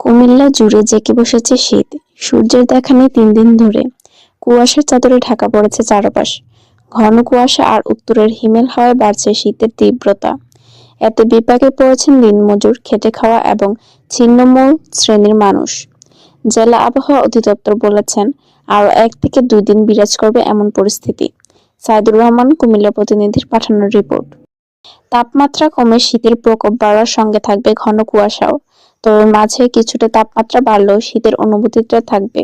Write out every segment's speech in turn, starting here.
কুমিল্লা জুড়ে জেঁকে বসেছে শীত। সূর্যের দেখা নেই তিন দিন ধরে। কুয়াশার চাদরে ঢাকা পড়েছে চারপাশ। ঘন কুয়াশা আর উত্তরের হিমেল হাওয়ায় বাড়ছে শীতের তীব্রতা। এতে বিপাকে পড়েছেন দিনমজুর, খেটে খাওয়া এবং ছিন্নমূল শ্রেণির মানুষ। জেলা আবহাওয়া অধিদপ্তর বলেছেন, আরও এক থেকে দুই দিন বিরাজ করবে এমন পরিস্থিতি। সাইদুর রহমান, কুমিল্লা প্রতিনিধির পাঠানোর রিপোর্ট। তাপমাত্রা কমে শীতের প্রকোপ বাড়ার সঙ্গে থাকবে ঘন কুয়াশাও। তবে মাঝে কিছুটা তাপমাত্রা বাড়লেও শীতের অনুভূতিটা থাকবে।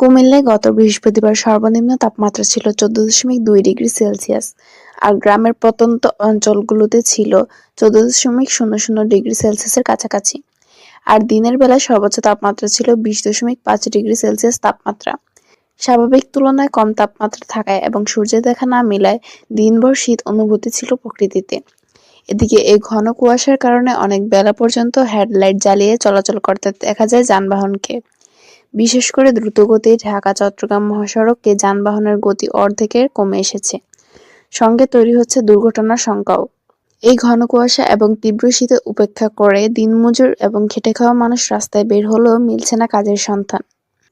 কুমিল্লায় গত বৃহস্পতিবার সর্বনিম্ন তাপমাত্রা ছিল চোদ্দ দশমিক দুই ডিগ্রি সেলসিয়াস আর গ্রামের প্রত্যন্ত অঞ্চলগুলোতে ছিল চোদ্দ দশমিক শূন্য শূন্য ডিগ্রি সেলসিয়াসের কাছাকাছি। আর দিনের বেলা সর্বোচ্চ তাপমাত্রা ছিল বিশ দশমিক পাঁচ ডিগ্রি সেলসিয়াস তাপমাত্রা। স্বাভাবিক তুলনায় কম তাপমাত্রা থাকায় এবং সূর্যের দেখা না মিলায় দিনভর শীত অনুভূতি ছিল প্রকৃতিতে। এদিকে এই ঘন কুয়াশার কারণে অনেক বেলা পর্যন্ত হেডলাইট জ্বালিয়ে চলাচল করতে দেখা যায় যানবাহনকে। বিশেষ করে দ্রুতগতির ঢাকা, চট্টগ্রাম মহাসড়কে যানবাহনের গতি অর্ধেকের কমে এসেছে। সঙ্গে তৈরি হচ্ছে দুর্ঘটনার শঙ্কাও এই ঘন কুয়াশা এবং তীব্র শীতে উপেক্ষা করে দিনমজুর এবং খেটে খাওয়া মানুষ রাস্তায় বের হলেও মিলছে না কাজের সন্ধান।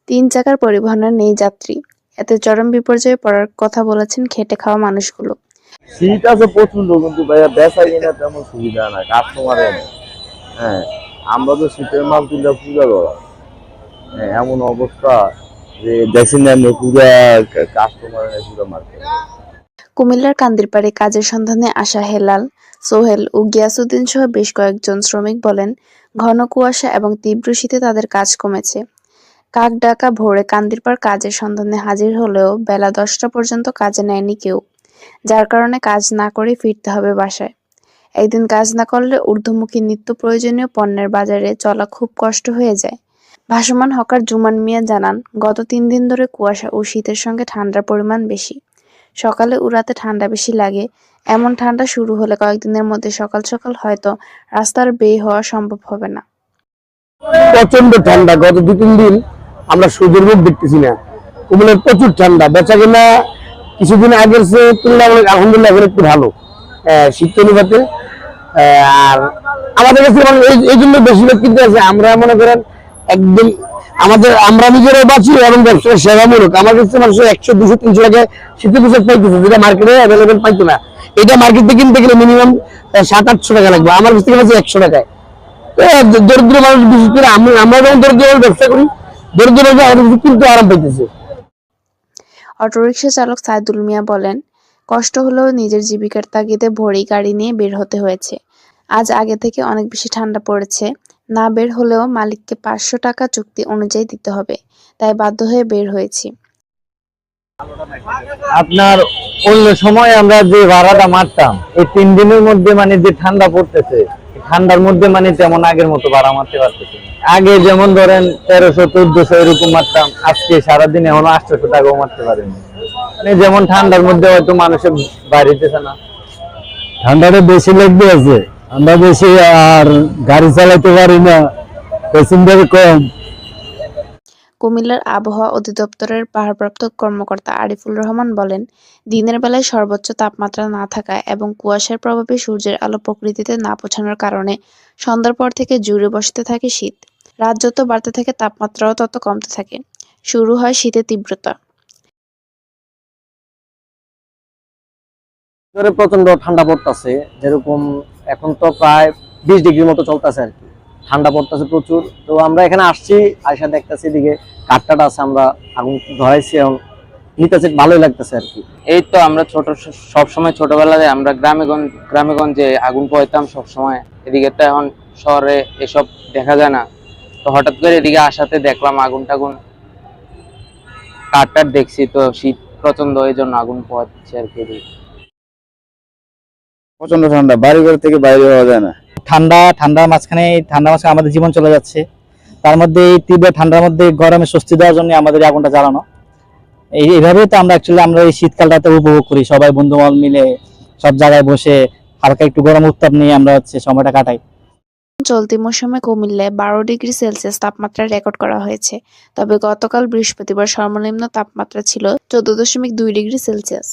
তিন চাকার পরিবহনের নেই যাত্রী। এতে চরম বিপর্যয়ে পড়ার কথা বলেছেন খেটে খাওয়া মানুষগুলো। শীত আছে প্রচণ্ড কিন্তু ভাইয়া বেচা কিনা তেমন সুবিধা না কাস্টমার হ্যাঁ আমরা তো শীতের মাল তুলে পূজা করা। হ্যাঁ এমন অবস্থা যে দেখছেন না কাস্টমার পুরো মার্কেট কুমিল্লার কান্দিরপাড়ে কাজের সন্ধানে আসা হেলাল সোহেল ও গিয়াসুদ্দিন সহ বেশ কয়েকজন শ্রমিক বলেন ঘন কুয়াশা এবং তীব্র শীতে তাদের কাজ কমেছে। কাক ডাকা ভোরে কান্দিরপাড় কাজের সন্ধানে হাজির হলেও বেলা দশটা পর্যন্ত কাজে নেয়নি কেউ, যার কারণে কাজ না করে ফিরতে হবে বাসায়। একদিন কাজ না করলে ঊর্ধ্বমুখী নিত্য প্রয়োজনীয় পণ্যের বাজারে চলা খুব কষ্ট হয়ে যায়। ভাসমান হকার জুমান মিয়া জানান, গত তিন দিন ধরে কুয়াশা ও শীতের সঙ্গে ঠান্ডার পরিমাণ বেশি। সকালে উড়াতে ঠান্ডা বেশি লাগে। এমন ঠান্ডা শুরু হলে কয়েকদিনের মধ্যে সকাল সকাল হয়তো রাস্তার বের হওয়া সম্ভব হবে না। প্রচণ্ড ঠান্ডা গত দু তিন দিন। আমরা সূর্যের মুখ দেখতেছি না। কুমিল্লার প্রচুর ঠান্ডা। বেচা কিনা কিছুদিন আগের সে তুলনায় আলহামদুলিল্লাহ এখন একটু ভালো। শীত অনুপাতে। আর আমাদের কাছে মানে এই- জন্য বেশি লোক কিনতে আছে, আমরা মনে করেন একদম আমাদের আমরা নিজেরাও বাঁচি এবং ব্যবসা সেবামূলক। আমার কাছে মানুষ একশো, দুশো, তিনশো টাকায় শীতের পোশাক পাইতেছে, যেটা মার্কেটে অ্যাভেলেবেল পাইতো না। এটা মার্কেটে কিনতে গেলে মিনিমাম সাত, আটশো টাকা লাগবে। আমার কাছ থেকে পাচ্ছি একশো টাকায়। দরিদ্র মানুষ বিশেষ করে আমি আমরা যখন দরিদ্র ব্যবসা করি দরিদ্র মানুষ আমাদের কাছে কিনতে আরাম পাইতেছে। অটোরিকশা চালক সাইদুল মিয়া বলেন কষ্ট হলেও নিজের জীবিকার তাগিদে ভোরেই গাড়ি নিয়ে বের হতে হয়েছে। আজ আগে থেকে অনেক বেশি ঠান্ডা পড়েছে। না বের হলেও মালিককে পাঁচশো টাকা চুক্তি অনুযায়ী দিতে হবে। তাই বাধ্য হয়ে বের হয়েছি। আপনার অন্য সময় আমরা যে ভাড়াটা মারতাম এই তিন দিনের মধ্যে মানে যে ঠান্ডা পড়তেছে ঠান্ডার মধ্যে মানে তেমন আগের মতো ভাড়া মারতে পারতেছি। আগে যেমন ধরেন তেরোশো, চোদ্দশো এরকম মারতাম, আজকে সারাদিন এখন আটশোশো টাকাও মারতে পারিনি। মানে যেমন ঠান্ডার মধ্যে হয়তো মানুষের বাড়িতেছে না। ঠান্ডাটা বেশি লাগবে আছে আমরা বেশি আর গাড়ি চালাতে পারি না প্যাসেঞ্জার কম। কুমিল্লার আবহাওয়া অধিদপ্তরের ভারপ্রাপ্ত কর্মকর্তা আরিফুল রহমান বলেন, দিনের বেলায় সর্বোচ্চ তাপমাত্রা না থাকায় এবং কুয়াশার প্রভাবে সূর্যের আলো প্রকৃতিতে না পৌঁছানোর কারণে সন্ধ্যার পর থেকে জুড়ে বসতে থাকে শীত। রাত যত বাড়তে থাকে, তাপমাত্রাও তত কমতে থাকে। শুরু হয় শীতের তীব্রতা। প্রচণ্ড ঠান্ডা পড়তেছে, যেরকম এখন তো প্রায় বিশ ডিগ্রির মতো চলতেছে আর কি। ঠান্ডা পড়তেছে প্রচুর। তো আমরা এখানে আসছি আয়সা দেখতেছি এদিকে কাঠটাটা আছে আমরা আগুন ধরাইছি এবং নিতেছে ভালোই লাগতেছে আর কি। এই তো আমরা ছোট সব সময় ছোটবেলায় আমরা গ্রামে গ্রামে গঞ্জে আগুন পোহাইতাম সব সময় এদিকে তো এখন শহরে এসব দেখা যায় না। তো হঠাৎ করে এদিকে আসাতে দেখলাম আগুন টাগুন কাঠ টাট দেখছি তো শীত প্রচণ্ড এই জন্য আগুন পোহাচ্ছে আর কি এদিকে। প্রচণ্ড ঠান্ডা বাড়ি ঘর থেকে বাইরে হওয়া যায় না। ঠান্ডা, ঠান্ডার মাঝখানে এই ঠান্ডার মাঝখানে আমাদের জীবন চলে যাচ্ছে। তার মধ্যে এই তীব্র ঠান্ডার মধ্যে গরমে স্বস্তি দেওয়ার জন্য আমাদের আগুনটা জ্বালানো। এই, এইভাবেই তো আমরা অ্যাকচুয়ালি আমরা এই শীতকালটাতে উপভোগ করি। সবাই বন্ধু মিলে সব জায়গায় বসে হালকা একটু গরম উত্তাপ নিয়ে আমরা হচ্ছে সময়টা কাটাই। চলতি মৌসুমে কুমিল্লায় বারো ডিগ্রি সেলসিয়াস তাপমাত্রা রেকর্ড করা হয়েছে। তবে গতকাল বৃহস্পতিবার সর্বনিম্ন তাপমাত্রা ছিল চোদ্দ দশমিক দুই ডিগ্রি সেলসিয়াস।